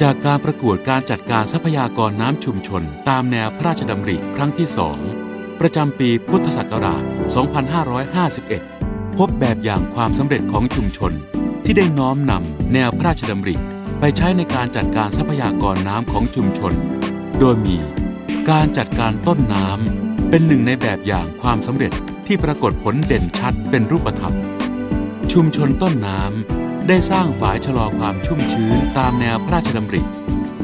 จากการประกวดการจัดการทรัพยากรน้ำชุมชน ตามแนวพระราชดำริครั้งที่2ประจำปีพุทธศักราช 2551 พบแบบอย่างความสำเร็จของชุมชน ที่ได้น้อมนำแนวพระราชดำริไปใช้ในการจัดการทรัพยากรน้ำของชุมชน โดยมีการจัดการต้นน้ำเป็นหนึ่งในแบบอย่างความสำเร็จที่ปรากฏผลเด่นชัดเป็นรูปธรรม ชุมชนต้นน้ำ ได้สร้างฝายชะลอความชุ่มชื้นตามแนวพระราชดำริ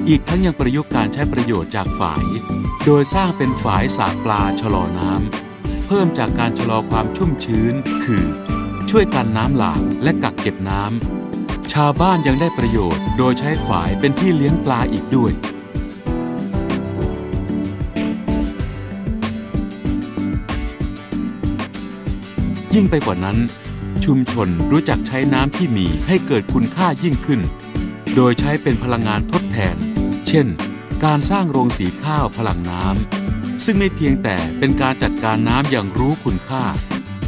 อีกทั้งยังประยุกต์การใช้ประโยชน์จากฝาย โดยสร้างเป็นฝายสากปลาชะลอน้ำ เพิ่มจากการชะลอความชุ่มชื้น คือ ช่วยกันน้ำหลากและกักเก็บน้ำ ชาวบ้านยังได้ประโยชน์ โดยใช้ฝายเป็นที่เลี้ยงปลาอีกด้วยยิ่งไปกว่านั้น ชุมชนรู้จักใช้น้ำที่มีให้เกิดคุณค่ายิ่งขึ้น โดยใช้เป็นพลังงานทดแทน เช่น การสร้างโรงสีข้าวพลังน้ำ ซึ่งไม่เพียงแต่เป็นการจัดการน้ำอย่างรู้คุณค่า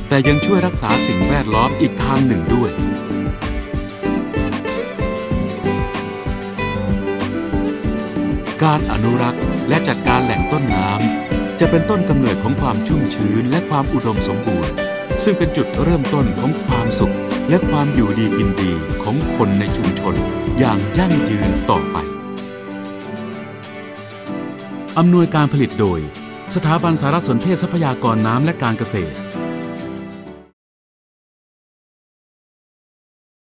แต่ยังช่วยรักษาสิ่งแวดล้อมอีกทางหนึ่งด้วยการอนุรักษ์และจัดการแหล่งต้นน้ำ จะเป็นต้นกำเนิดของความชุ่มชื้นและความอุดมสมบูรณ์ ซึ่งเป็นจุดเริ่มต้นของความสุข และความอยู่ดีกินดีของคนในชุมชน อย่างยั่งยืนต่อไป อำนวยการผลิตโดย สถาบันสารสนเทศทรัพยากรน้ำและการเกษตร